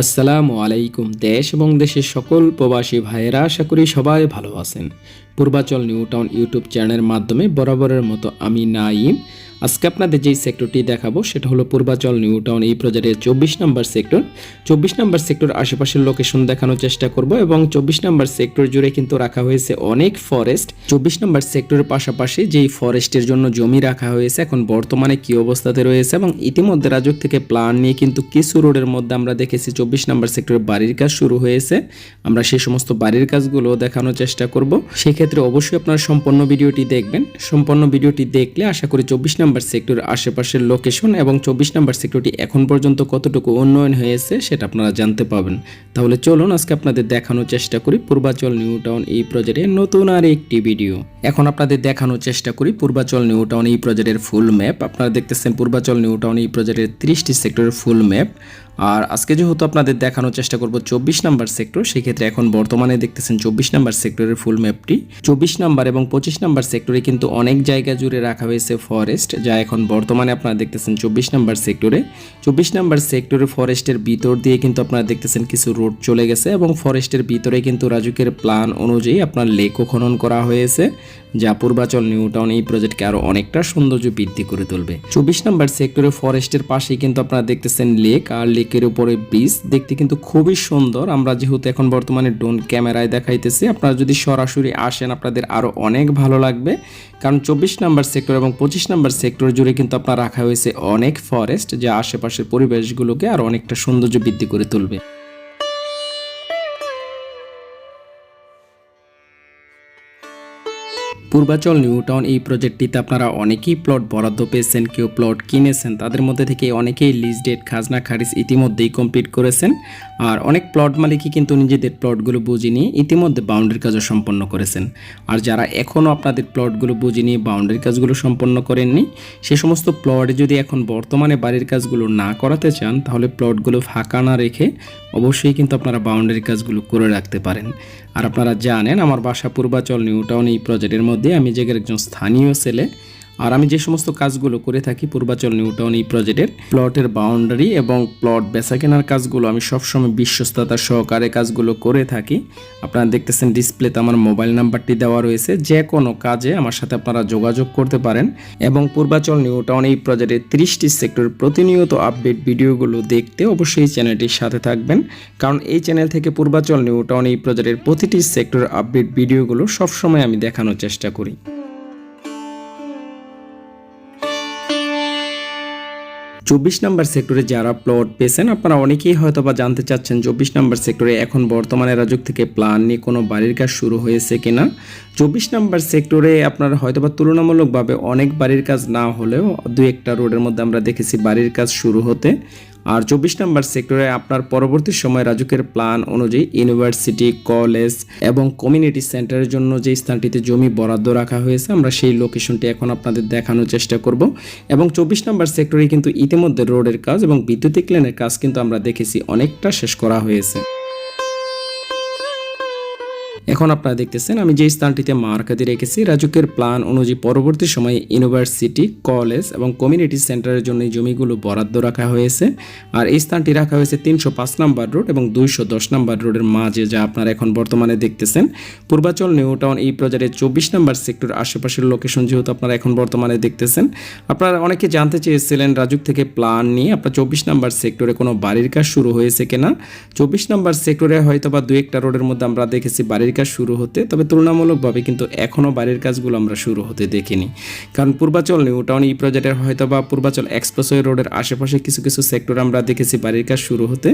আসসালামু আলাইকুম, দেশ এবং দেশের সকল প্রবাসী ভাইয়েরা, আশা করি সবাই ভালো আছেন। পূর্বাচল নিউ টাউন ইউটিউব চ্যানেলের মাধ্যমে বরাবরের মতো আমি নাইম আজকে আপনাদের যেই সেক্টরটি দেখাবো, সেটা হলো পূর্বাচল নিউ টাউন এই প্রজেক্টের চব্বিশ নম্বর সেক্টর চব্বিশ নম্বর সেক্টর আশেপাশের লোকেশন দেখানোর চেষ্টা করব এবং চব্বিশ নম্বর সেক্টর জুড়ে কিন্তু রাখা হয়েছে অনেক ফরেস্ট চব্বিশ নম্বর সেক্টরের পাশাপাশি যেই ফরেস্টের জন্য জমি রাখা হয়েছে, এখন বর্তমানে কি অবস্থাতে রয়েছে এবং ইতিমধ্যে রাজক থেকে প্ল্যান নিয়ে কিন্তু কিছু রোডের মধ্যে আমরা দেখেছি চব্বিশ নম্বর সেক্টরের বাড়ির কাজ শুরু হয়েছে। আমরা সেই সমস্ত বাড়ির কাজগুলো দেখানোর চেষ্টা করব। সেক্ষেত্রে অবশ্যই আপনারা সম্পূর্ণ ভিডিওটি দেখবেন। সম্পূর্ণ ভিডিওটি দেখলে আশা করি চব্বিশ নম্বর সেক্টরের আশেপাশের লোকেশন এবং চব্বিশ নম্বর সেক্টরটি এখন পর্যন্ত কতটুকু উন্নয়ন হয়েছে সেটা আপনারা জানতে পাবেন তাহলে চলুন আজকে আপনাদের দেখানোর চেষ্টা করি পূর্বাচল নিউ টাউন এই প্রজেক্টের নতুন আর একটি ভিডিও এখন আপনাদের দেখানোর চেষ্টা করি পূর্বাচল নিউ টাউন এই প্রজেক্টের ফুল ম্যাপ আপনারা দেখতেছেন পূর্বাচল নিউ টাউন এই প্রজেক্টের ত্রিশটি সেক্টরের ফুল ম্যাপ আর আজকে যেহেতু আপনাদের দেখানোর চেষ্টা করব চব্বিশ নাম্বার সেক্টর, সেক্ষেত্রে এখন বর্তমানে দেখতেছেন চব্বিশ নাম্বার সেক্টরের ফুল ম্যাপটি চব্বিশ নাম্বার এবং পঁচিশ নাম্বার সেক্টরে কিন্তু অনেক জায়গা জুড়ে রাখা হয়েছে ফরেস্ট যা এখন বর্তমানে আপনারা দেখতেছেন চব্বিশ নাম্বার সেক্টরে। চব্বিশ নাম্বার সেক্টরে ফরেস্টের ভিতর দিয়ে কিন্তু আপনারা দেখতেছেন কিছু রোড চলে গেছে এবং ফরেস্টের ভিতরে কিন্তু রাজুকের প্ল্যান অনুযায়ী আপনার লেকও খনন করা হয়েছে, যা পূর্বাচল নিউ টাউন এই প্রজেক্টকে আরও অনেকটা সৌন্দর্য বৃদ্ধি করে তুলবে। চব্বিশ নাম্বার সেক্টরে ফরেস্টের পাশেই কিন্তু আপনারা দেখতেছেন লেক আর লেকের উপরে ব্রিজ দেখতে কিন্তু খুবই সুন্দর। আমরা যেহেতু এখন বর্তমানে ড্রোন ক্যামেরায় দেখাইতেছি, আপনারা যদি সরাসরি আসেন, আপনাদের আরও অনেক ভালো লাগবে। কারণ চব্বিশ নাম্বার সেক্টর এবং পঁচিশ নাম্বার সেক্টর জুড়ে কিন্তু আপনার রাখা হয়েছে অনেক ফরেস্ট যা আশেপাশের পরিবেশগুলোকে আরও অনেকটা সৌন্দর্য বৃদ্ধি করে তুলবে। পূর্বাচল নিউ টাউন এই প্রজেক্টটিতে আপনারা অনেকেই প্লট বরাদ্দ পেয়েছেন, কেউ প্লট কিনেছেন, তাদের মধ্যে থেকে অনেকেই লিজ ডেট, খাজনা, খারিজ ইতিমধ্যেই কমপ্লিট করেছেন। আর অনেক প্লট মালিকই কিন্তু নিজেদের প্লটগুলো বুঝে নিয়ে ইতিমধ্যে বাউন্ডারি কাজও সম্পন্ন করেছেন। আর যারা এখনও আপনাদের প্লটগুলো বুঝে নিয়ে বাউন্ডারি কাজগুলো সম্পন্ন করেননি, সে সমস্ত প্লটে যদি এখন বর্তমানে বাড়ির কাজগুলো না করাতে চান, তাহলে প্লটগুলো ফাঁকা না রেখে অবশ্যই কিন্তু আপনারা বাউন্ডারি কাজগুলো করে রাখতে পারেন। আর আপনারা জানেন, আমার বাসা পূর্বাচল নিউ টাউন এই প্রজেক্টের মধ্যে আমি জায়গার একজন স্থানীয় ছেলে আর আমি যে সমস্ত কাজগুলো করে থাকি পূর্বাচল নিউ টাউন এই প্রজেক্টের, প্লটের বাউন্ডারি এবং প্লট বেচা কেনার কাজগুলো আমি সবসময় বিশ্বস্ততা সহকারে কাজগুলো করে থাকি। আপনারা দেখতেছেন ডিসপ্লেতে আমার মোবাইল নাম্বারটি দেওয়া রয়েছে। যে কোনো কাজে আমার সাথে আপনারা যোগাযোগ করতে পারেন এবং পূর্বাচল নিউ টাউন এই প্রজেক্টের ত্রিশটি সেক্টর প্রতিনিয়ত আপডেট ভিডিওগুলো দেখতে অবশ্যই চ্যানেলটির সাথে থাকবেন। কারণ এই চ্যানেল থেকে পূর্বাচল নিউ টাউন এই প্রজেক্টের প্রতিটি সেক্টর আপডেট ভিডিওগুলো সবসময় আমি দেখানোর চেষ্টা করি। চব্বিশ নম্বর সেক্টরে যারা প্লট পেয়েছেন, আপনারা অনেকেই হয়তো বা জানতে চাচ্ছেন চব্বিশ নম্বর সেক্টরে এখন বর্তমানে রাজক থেকে প্ল্যান নিয়ে কোনো বাড়ির কাজ শুরু হয়েছে কিনা। চব্বিশ নম্বর সেক্টরে আপনার হয়তো বা তুলনামূলকভাবে অনেক বাড়ির কাজ না হলেও দু একটা রোডের মধ্যে আমরা দেখেছি বাড়ির কাজ শুরু হতে। আর চব্বিশ নম্বর সেক্টরে আপনার পরবর্তী সময় রাজুকের প্ল্যান অনুযায়ী ইউনিভার্সিটি, কলেজ এবং কমিউনিটি সেন্টারের জন্য যে স্থানটিতে জমি বরাদ্দ রাখা হয়েছে, আমরা সেই লোকেশনটি এখন আপনাদের দেখানোর চেষ্টা করব। এবং চব্বিশ নম্বর সেক্টরে কিন্তু ইতিমধ্যে রোডের কাজ এবং বিদ্যুতিক লেনের কাজ কিন্তু আমরা দেখেছি অনেকটা শেষ করা হয়েছে। আপনারা দেখতেছেন, আমি যে স্থানটিতে মার্কাতি রেখেছি রাজুকের প্ল্যান অনুযায়ী পরবর্তী সময়ে ইউনিভার্সিটি, কলেজ এবং কমিউনিটি সেন্টারের জন্য জমিগুলো বরাদ্দ রাখা হয়েছে। আর এই স্থানটি রাখা হয়েছে তিনশো পাঁচ নাম্বার রোড এবং দুইশো দশ নাম্বার রোডের মাঝে যা আপনারা এখন বর্তমানে দেখতেছেন। পূর্বাচল নিউ টাউন এই প্রজারের চব্বিশ নাম্বার সেক্টর আশেপাশের লোকেশন যেহেতু আপনারা এখন বর্তমানে দেখতেছেন। আপনারা অনেকে জানতে চেয়েছিলেন, রাজুক থেকে প্ল্যান নিয়ে আপনার চব্বিশ নাম্বার সেক্টরে কোনো বাড়ির কাজ শুরু হয়েছে কিনা? চব্বিশ নাম্বার সেক্টরে হয়তো বা দু একটা রোডের মধ্যে আমরা দেখেছি বাড়ির কাজ শুরু হতে, তবে তুলনামূলকভাবে কিন্তু এখনও বাড়ির কাজগুলো আমরা শুরু হতে দেখিনি। কারণ পূর্বাচল নিউ টাউন ই প্রজেক্টের হয়তো বা পূর্বাচল এক্সপ্রেসওয়ে রোডের আশেপাশে কিছু কিছু সেক্টর আমরা দেখেছি বাড়ির কাজ শুরু হতে।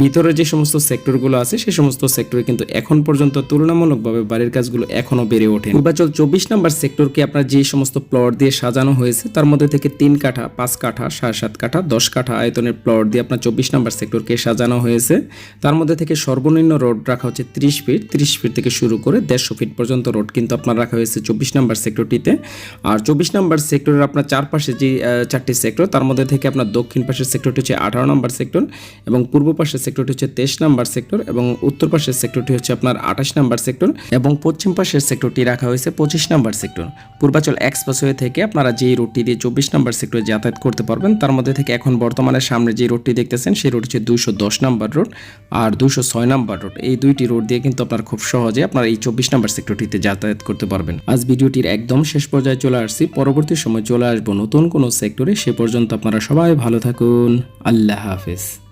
ভিতরে যে সমস্ত সেক্টরগুলো আছে সেই সমস্ত সেক্টরে কিন্তু এখন পর্যন্ত তুলনামূলকভাবে বাড়ির কাজগুলো এখনও বেড়ে ওঠে পূর্বাচল চব্বিশ নম্বর সেক্টরকে আপনার যে সমস্ত প্লট দিয়ে সাজানো হয়েছে, তার মধ্যে থেকে তিন কাঠা, পাঁচ কাঠা, সাড়ে সাত কাঠা, দশ কাঠা আয়তনের প্লট দিয়ে আপনার চব্বিশ নম্বর সেক্টরকে সাজানো হয়েছে। তার মধ্যে থেকে সর্বনিম্ন রোড রাখা হচ্ছে ত্রিশ ফিট ত্রিশ ফিট শুরু করে দেড়শো ফিট পর্যন্ত রোড কিন্তু আপনার রাখা হয়েছে চব্বিশ নম্বর সেক্টরটিতে আর চব্বিশ নম্বর সেক্টরের আপনার চারপাশে যে চারটি সেক্টর তার মধ্যে থেকে আপনার দক্ষিণ পাশের সেক্টরটি হচ্ছে আঠারো নম্বর সেক্টর এবং পূর্ব পাশের সেক্টরটি হচ্ছে তেইশ নম্বর সেক্টর এবং উত্তর পাশের সেক্টরটি হচ্ছে আপনার আঠাশ নম্বর সেক্টর এবং পশ্চিম পাশের সেক্টরটি রাখা হয়েছে পঁচিশ নম্বর সেক্টর পূর্বাচল এক্সপ্রেসওয়ে থেকে আপনারা যেই রোডটি দিয়ে চব্বিশ নম্বর সেক্টরে যাতায়াত করতে পারবেন, তার মধ্যে থেকে এখন বর্তমানে সামনে যে রোডটি দেখতেছেন, সেই রোড হচ্ছে দুশো দশ নম্বর রোড আর দুশো ছয় নম্বর রোড এই দুইটি রোড দিয়ে কিন্তু আপনার খুব সহজে আপনারা এই চব্বিশ নম্বর সেক্টরটিতে যাতায়াত করতে পারবেন। আজ ভিডিওটির একদম শেষ পর্যায়ে চলে আসছি। পরবর্তী সময় চলে আসব নতুন কোনো সেক্টরে সে পর্যন্ত আপনারা সবাই ভালো থাকুন। আল্লাহ হাফেজ।